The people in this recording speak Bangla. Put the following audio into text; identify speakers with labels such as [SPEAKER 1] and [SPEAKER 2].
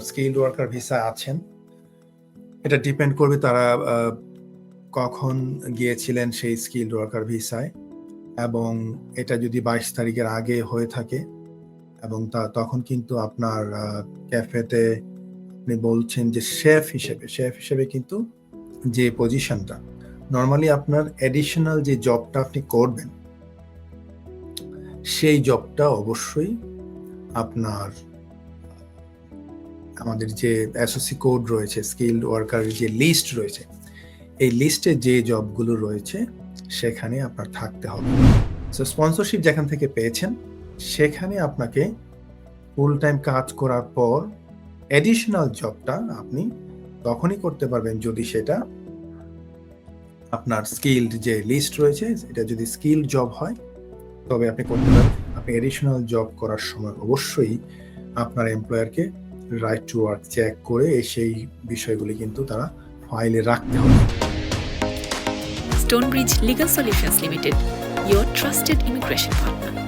[SPEAKER 1] স্কিল্ড ওয়ার্কার ভিসা আছেন। এটা ডিপেন্ড করবে তারা কখন গিয়েছিলেন সেই স্কিল্ড ওয়ার্কার ভিসায় এবং এটা যদি বাইশ তারিখের আগে হয়ে থাকে এবং তা তখন কিন্তু আপনার ক্যাফেতে আপনি বলছেন যে শেফ হিসেবে শেফ হিসেবে কিন্তু যে পজিশনটা নর্মালি আপনার এডিশনাল যে জবটা আপনি করবেন, সেই জবটা অবশ্যই আপনার আমাদের যে এসওসি কোড রয়েছে স্কিল্ড ওয়ার্কারের যে লিস্ট রয়েছে, এই লিস্টে যে জবগুলো রয়েছে, সেখানে আপনার থাকতে হবে। সো স্পন্সরশিপ যেখান থেকে পেয়েছেন, সেখানে আপনাকে ফুল টাইম কাজ করার পর এডিশনাল জবটা আপনি তখনই করতে পারবেন যদি সেটা আপনার স্কিল্ড যে লিস্ট রয়েছে, এটা যদি স্কিল্ড জব হয়, তবে আপনি করতে পারেন। আপনি অ্যাডিশনাল জব করার সময় অবশ্যই আপনার এমপ্লয়ারকে রাইট টু ওয়ার্ক চেক করে সেই বিষয়গুলি কিন্তু তারা ফাইলে রাখতে হবে
[SPEAKER 2] Stonebridge Legal Solutions Limited, your trusted immigration partner.